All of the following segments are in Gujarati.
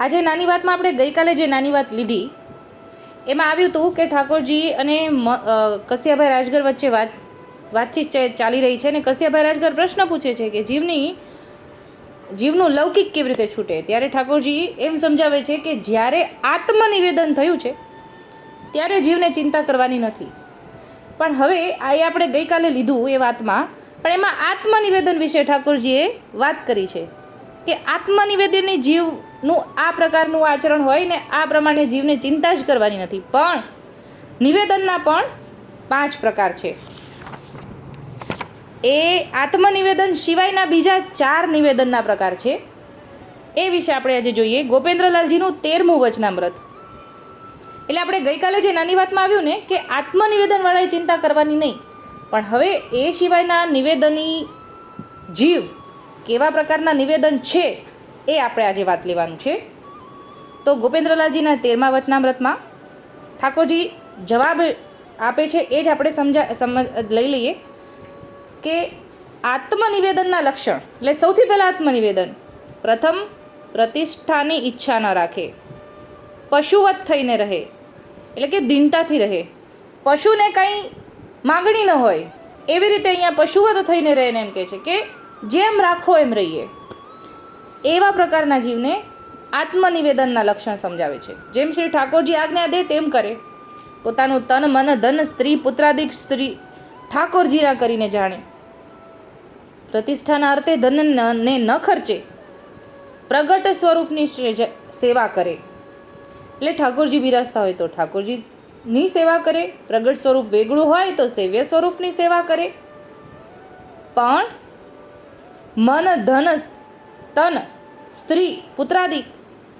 આજે નાની વાતમાં આપણે ગઈકાલે જે નાની વાત લીધી, એમાં આવ્યું હતું કે ઠાકોરજી અને કસિયાભાઈ રાજગર વચ્ચે વાત, વાતચીત ચાલી રહી છે અને કસિયાભાઈ રાજગર પ્રશ્ન પૂછે છે કે જીવની, જીવનું લૌકિક કેવી રીતે છૂટે? ત્યારે ઠાકોરજી એમ સમજાવે છે કે જ્યારે આત્મનિવેદન થયું છે, ત્યારે જીવને ચિંતા કરવાની નથી. પણ હવે આ એ આપણે ગઈકાલે લીધું એ વાતમાં, પણ એમાં આત્મનિવેદન વિશે ઠાકોરજીએ વાત કરી છે કે આત્મનિવેદનની જીવનું આ પ્રકારનું આચરણ હોય ને આ પ્રમાણે જીવને ચિંતા જ કરવાની નથી. પણ નિવેદનના પણ પાંચ પ્રકાર છે. એ આત્મનિવેદન સિવાયના બીજા ચાર નિવેદનના પ્રકાર છે. એ વિશે આપણે આજે જોઈએ. ગોપેન્દ્રલાલજીનું તેરમું વચનામૃત. એટલે આપણે ગઈકાલે જે નાની વાતમાં આવ્યું ને, કે આત્મનિવેદનવાળાએ ચિંતા કરવાની નહીં. પણ હવે એ સિવાયના નિવેદની જીવ કેવા પ્રકારના નિવેદન છે એ આપણે આજે વાત લેવાનું છે. તો ગોપેન્દ્રલાલજીના તેરમા વચનામૃતમાં ઠાકોરજી જવાબ આપે છે, એ જ આપણે સમજા સમજ લઈ લઈએ કે આત્મનિવેદનના લક્ષણ, એટલે સૌથી પહેલાં આત્મનિવેદન. પ્રથમ, પ્રતિષ્ઠાની ઈચ્છા ન રાખે. પશુવત થઈને રહે. એટલે કે દીનતાથી રહે. પશુને કંઈ માગણી ન હોય. એવી રીતે અહીંયા પશુવત થઈને રહે એમ કહે છે કે જેમ રાખો એમ રહીએ. એવા પ્રકારના જીવને આત્મનિવેદનના લક્ષણ સમજાવે છે. જેમ શ્રી ઠાકોરજી આજ્ઞા દે તેમ કરે. પોતાનું તન, મન, ધન, સ્ત્રી, પુત્રાદિક સ્ત્રી ઠાકોરજીના કરીને જાણે. પ્રતિષ્ઠાના અર્થે ધનને ન ખર્ચે. પ્રગટ સ્વરૂપની સેવા કરે. એટલે ઠાકોરજી બિરાજતા હોય તો ઠાકોરજીની સેવા કરે. પ્રગટ સ્વરૂપ વેગળું હોય તો સેવ્ય સ્વરૂપની સેવા કરે. પણ મન, ધન તન, સ્ત્રી પુત્રાદિક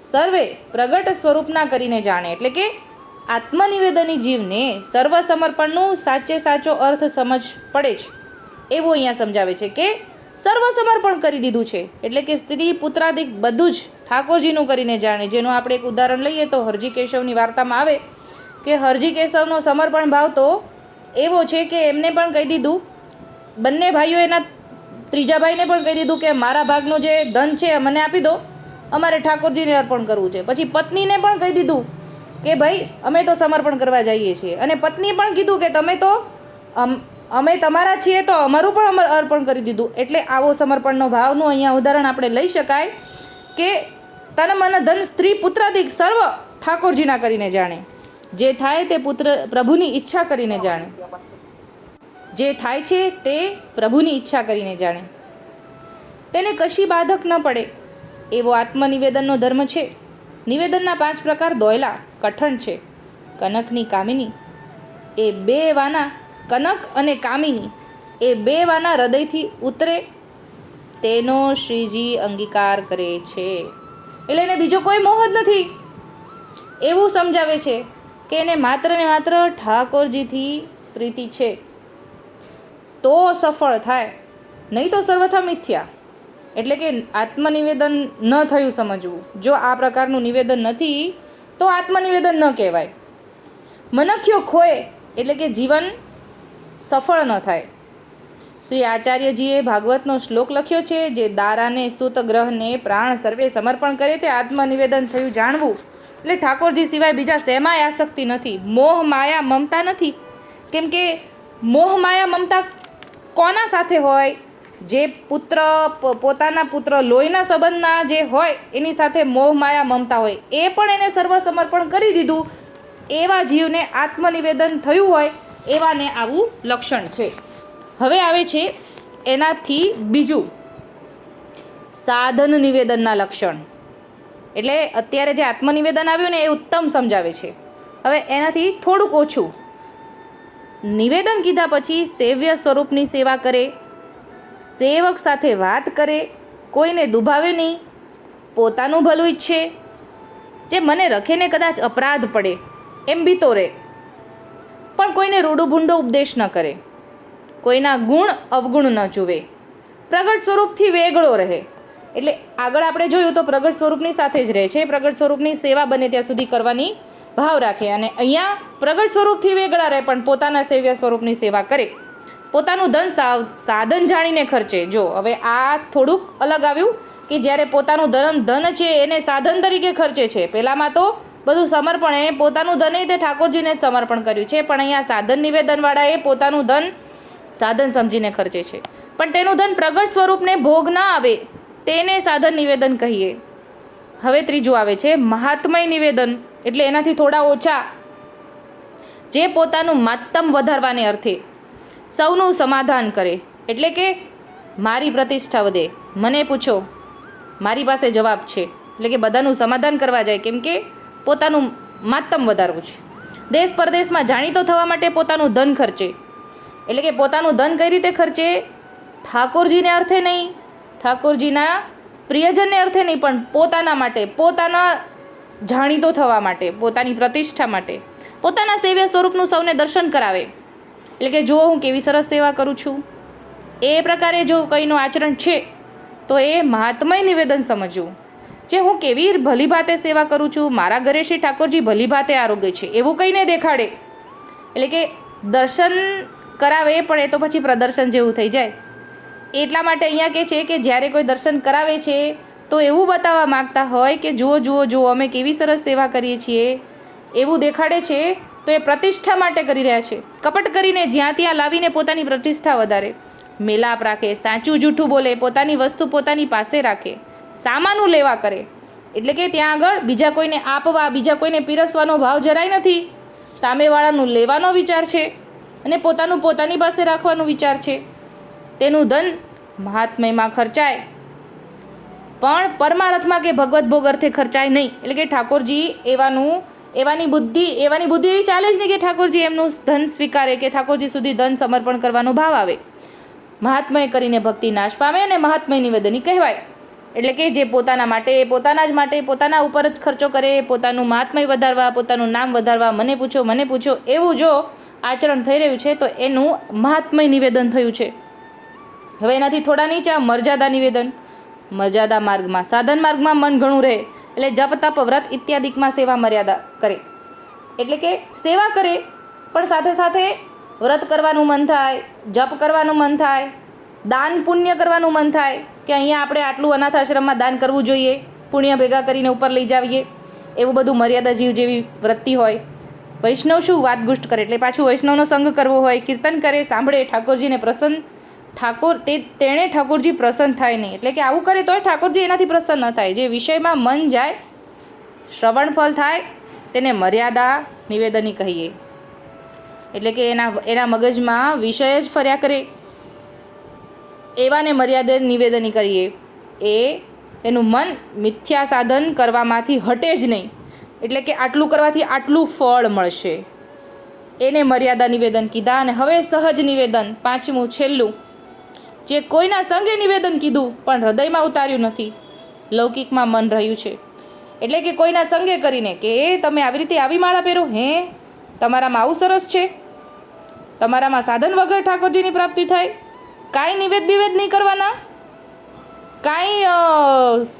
સર્વે પ્રગટ સ્વરૂપના કરીને જાણે. એટલે કે આત્મનિવેદની જીવને સર્વસમર્પણનું સાચે સાચો અર્થ સમજ પડે છે. એવું અહીંયા સમજાવે છે કે સર્વસમર્પણ કરી દીધું છે. એટલે કે સ્ત્રી પુત્રાદિક બધું જ ઠાકોરજીનું કરીને જાણે. જેનું આપણે એક ઉદાહરણ લઈએ તો હરજી કેશવની વાર્તામાં આવે કે હરજી કેશવનો સમર્પણ ભાવ તો એવો છે કે એમને પણ કહી દીધું, બંને ભાઈઓ એના ત્રીજા ભાઈને પણ કહી દીધું કે મારા ભાગનું જે ધન છે મને આપી દો. અમારે ઠાકોરજીને અર્પણ કરવું છે. પછી પત્નીને પણ કહી દીધું કે ભાઈ, અમે તો સમર્પણ કરવા જઈએ છીએ. અને પત્નીએ પણ કીધું કે તમે તો અમ- તમારા છીએ તો અમારું પણ અર્પણ કરી દીધું. એટલે આવો સમર્પણનો ભાવનું અહીંયા ઉદાહરણ આપણે લઈ શકાય કે તન મન ધન સ્ત્રી પુત્રાદિક સર્વ ઠાકોરજીના કરીને જાણે. જે થાય તે પુત્ર પ્રભુની ઈચ્છા કરીને જાણે. જે થાય છે તે પ્રભુની ઈચ્છા કરીને જાણે. તેને કશી બાધક ન પડે. એવો આત્મનિવેદનનો ધર્મ છે. નિવેદનના પાંચ પ્રકાર દોયલા, કઠણ છે. કનકની કામિની. એ બે વાના, કનક અને કામિની, એ બે વાના હૃદયથી ઉતરે. તેનો શ્રીજી અંગીકાર કરે છે. એટલે એને બીજો કોઈ મોહ જ નથી. એવું સમજાવે છે કે એને માત્ર ને માત્ર ઠાકોરજીથી પ્રીતિ છે. તો સફળ થાય. નહીં તો સર્વથા મિથ્યા. એટલે કે આત્મનિવેદન ન થયું સમજવું. જો આ પ્રકારનું નિવેદન નથી, તો આત્મનિવેદન ન કહેવાય. મનખ્યો ખોય એટલે કે જીવન સફળ ન થાય. શ્રી આચાર્યજીએ ભાગવતનો શ્લોક લખ્યો છે, જે દારાને સુત ગ્રહને પ્રાણ સર્વે સમર્પણ કરે તે આત્મનિવેદન થયું જાણવું. એટલે ઠાકોરજી સિવાય બીજા શેમાંય આસક્તિ નથી. મોહ, માયા, મમતા નથી. કેમ કે મોહ, માયા, મમતા કોના સાથે હોય, જે પુત્ર પોતાના પુત્ર લોહીના સંબંધના જે હોય, એની સાથે મોહ, માયા મમતા હોય, એ પણ એને સર્વ સમર્પણ કરી દીધું. એવા જીવને આત્મનિવેદન થયું હોય, એવાને આવું લક્ષણ છે. હવે આવે છે એનાથી બીજું. સાધન નિવેદનના લક્ષણ. એટલે અત્યારે જે આત્મનિવેદન આવ્યું ને, એ ઉત્તમ સમજાવે છે. હવે એનાથી થોડુંક ઓછું. નિવેદન કીધા પછી સેવ્ય સ્વરૂપની સેવા કરે, સેવક સાથે વાત કરે, કોઈને દુભાવે નહીં, પોતાનું ભલું ઈચ્છે, જે મને રખેને કદાચ અપરાધ પડે, એમ બીતો રહે. પણ કોઈને રૂડું ભૂંડો ઉપદેશ ન કરે, કોઈના ગુણ અવગુણ ન જુએ. પ્રગટ સ્વરૂપથી વેગળો રહે. એટલે આગળ આપણે જોયું તો પ્રગટ સ્વરૂપની સાથે જ રહે છે. પ્રગટ સ્વરૂપની સેવા બને ત્યાં સુધી કરવાની ભાવ રાખે અને અહીંયા પ્રગટ સ્વરૂપથી વેગળા રહે પણ પોતાના સેવ્ય સ્વરૂપની સેવા કરે. પોતાનું ધન સાવ સાધન જાણીને ખર્ચે. જો, હવે આ થોડુંક અલગ આવ્યું કે જ્યારે પોતાનું ધન ધન છે એને સાધન તરીકે ખર્ચે છે. પહેલાંમાં તો બધું સમર્પણ એ પોતાનું ધન એ તે ઠાકોરજીને સમર્પણ કર્યું છે, પણ અહીંયા સાધન નિવેદનવાળાએ પોતાનું ધન સાધન સમજીને ખર્ચે છે. પણ તેનું ધન પ્રગટ સ્વરૂપને ભોગ ના આવે તેને સાધન નિવેદન કહીએ. હવે ત્રીજું આવે છે મહાત્મય નિવેદન. એટલે એનાથી થોડા ઓછા. જે પોતાનું માતમ વધારવાને અર્થે સૌનું સમાધાન કરે. એટલે કે મારી પ્રતિષ્ઠા વધે. મને પૂછો, મારી પાસે જવાબ છે. એટલે કે બધાનું સમાધાન કરવા જાય, કેમ કે પોતાનું માતમ વધારવું છે. દેશ પરદેશમાં જાણીતો થવા માટે પોતાનું ધન ખર્ચે. એટલે કે પોતાનું ધન કઈ રીતે ખર્ચે? ઠાકોરજીને અર્થે નહીં. ઠાકોરજીના પ્રિયજનને અર્થે નહીં, પણ પોતાના માટે, પોતાના જાણીતો થવા માટે, પોતાની પ્રતિષ્ઠા માટે, પોતાના સેવ્ય સ્વરૂપનું સૌને દર્શન કરાવે. એટલે કે જુઓ હું કેવી સરસ સેવા કરું છું? એ પ્રકારે જો કંઈનું આચરણ છે, તો એ મહાત્મય નિવેદન સમજવું. જે હું કેવી ભલી ભાતે સેવા કરું છું? મારા ઘરે શ્રી ઠાકોરજી ભલી ભાતે આરોગ્ય છે, એવું કંઈને દેખાડે. એટલે કે દર્શન કરાવે, પણ એ તો પછી પ્રદર્શન જેવું થઈ જાય. એટલા માટે અહીંયા કે છે કે જ્યારે કોઈ દર્શન કરાવે છે તો એવું બતાવવા માગતા હોય કે જુઓ જુઓ જુઓ, અમે કેવી સરસ સેવા કરીએ છીએ. એવું દેખાડે છે તો એ પ્રતિષ્ઠા માટે કરી રહ્યા છે. કપટ કરીને જ્યાં ત્યાં લાવીને પોતાની પ્રતિષ્ઠા વધારે. મેલાપ રાખે, સાચું જૂઠું બોલે, પોતાની વસ્તુ પોતાની પાસે રાખે. સામાનું લેવા કરે. એટલે કે ત્યાં આગળ બીજા કોઈને આપવા, બીજા કોઈને પીરસવાનો ભાવ જરાય નથી. સામેવાળાનું લેવાનો વિચાર છે અને પોતાનું પોતાની પાસે રાખવાનો વિચાર છે. તેનું ધન મહાત્મયમાં ખર્ચાય. પણ પરમારથમાં કે ભગવત ભોગ અર્થે ખર્ચાય નહીં. એટલે કે ઠાકોરજી એવાનું, એવાની બુદ્ધિ એવાની બુદ્ધિ એવી ચાલે જ નહીં કે ઠાકોરજી એમનું ધન સ્વીકારે કે ઠાકોરજી સુધી ધન સમર્પણ કરવાનો ભાવ આવે. મહાત્મય કરીને ભક્તિ નાશ પામે અને મહાત્મય નિવેદની કહેવાય. એટલે કે જે પોતાના માટે, પોતાના જ માટે, પોતાના ઉપર જ ખર્ચો કરે, પોતાનું મહાત્મય વધારવા, પોતાનું નામ વધારવા, મને પૂછો મને પૂછો, એવું જો આચરણ થઈ રહ્યું છે, તો એનું મહાત્મય નિવેદન થયું છે. હવે એનાથી થોડા નીચા મર્યાદા નિવેદન. મર્યાદા માર્ગમાં, સાધન માર્ગમાં મન ઘણું રહે, એટલે જપ, તપ, વ્રત ઇત્યાદિકમાં સેવા મર્યાદા કરે. એટલે કે સેવા કરે, પણ સાથે સાથે વ્રત કરવાનું મન થાય, જપ કરવાનું મન થાય, દાન પુણ્ય કરવાનું મન થાય, કે અહીંયા આપણે આટલું અનાથ આશ્રમમાં દાન કરવું જોઈએ, પુણ્ય ભેગા કરીને ઉપર લઈ જાવીએ, એવું બધું મર્યાદા જીવ જેવી વૃત્તિ હોય. વૈષ્ણવ શું વાતગુષ્ટ કરે? એટલે પાછું વૈષ્ણવનો સંગ કરવો હોય, કીર્તન કરે, સાંભળે, ઠાકોરજીને પ્રસન્ન ઠાકોર, તે તેણે ઠાકોરજી પ્રસન્ન થાય નહીં. એટલે કે આવું કરે તોય ઠાકોરજી એનાથી પ્રસન્ન ન થાય. જે વિષયમાં મન જાય, શ્રવણ ફળ થાય, તેને મર્યાદા નિવેદની કહીએ. એટલે કે એના એના મગજમાં વિષય જ ફર્યા કરે. એવાને મર્યાદા નિવેદની કરીએ. એ એનું મન મિથ્યા સાધન કરવામાંથી હટે જ નહીં. એટલે કે આટલું કરવાથી આટલું ફળ મળશે. એને મર્યાદા નિવેદન કીધા અને હવે સહજ નિવેદન, પાંચમું, છેલ્લું. જે કોઈના સંગે નિવેદન કીધું પણ હૃદયમાં ઉતાર્યું નથી. લૌકિકમાં મન રહ્યું છે. એટલે કે કોઈના સંગે કરીને કે, એ, તમે આવી રીતે આવી માળા પહેરો, હે? તમારામાં આવું સરસ છે? તમારામાં સાધન વગર ઠાકોરજીની પ્રાપ્તિ થાય? કાંઈ નિવેદ બિવેદ નહીં કરવાના? કાંઈ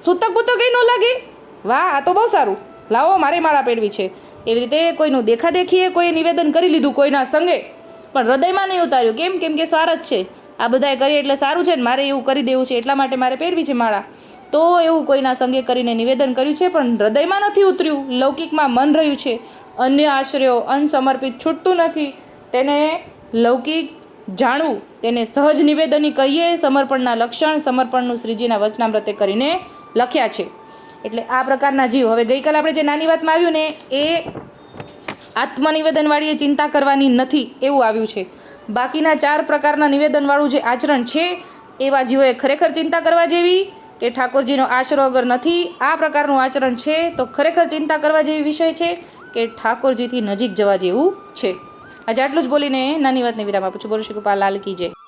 સૂતક કંઈ ન લાગે? વાહ, આ તો બહુ સારું. લાવો, મારે માળા પહેરવી છે. એવી રીતે કોઈનું દેખાદેખીએ, કોઈએ નિવેદન કરી લીધું કોઈના સંગે, પણ હૃદયમાં નહીં ઉતાર્યું. કેમ? કેમ કે સાર જ છે. આ બધાએ કરીએ એટલે સારું છે ને? મારે એવું કરી દેવું છે, એટલા માટે મારે પહેરવી છે માળા. તો એવું કોઈના સંગે કરીને નિવેદન કર્યું છે, પણ હૃદયમાં નથી ઉતર્યું. લૌકિકમાં મન રહ્યું છે. અન્ય આશ્રયો અનસમર્પિત છૂટતું નથી. તેને લૌકિક જાણવું, તેને સહજ નિવેદની કહીએ, સમર્પણના લક્ષણ, સમર્પણનું શ્રીજીના વચનામ્રતે કરીને લખ્યા છે. એટલે આ પ્રકારના જીવ. હવે ગઈકાલે આપણે જે નાની વાતમાં આવ્યું ને, એ આત્મનિવેદનવાળીએ ચિંતા કરવાની નથી એવું આવ્યું છે. બાકીના ચાર પ્રકારના નિવેદનવાળું જે આચરણ છે, એવા જીવોએ ખરેખર ચિંતા કરવા જેવી કે ઠાકોરજીનો આશરો અગર નથી, આ પ્રકારનું આચરણ છે, તો ખરેખર ચિંતા કરવા જેવી વિષય છે કે ઠાકોરજીથી નજીક જવા જેવું છે. આજે આટલું જ બોલીને નાની વાતને વિરામ આપું છું. બોલું શ્રી કૃપા લાલ કી જય.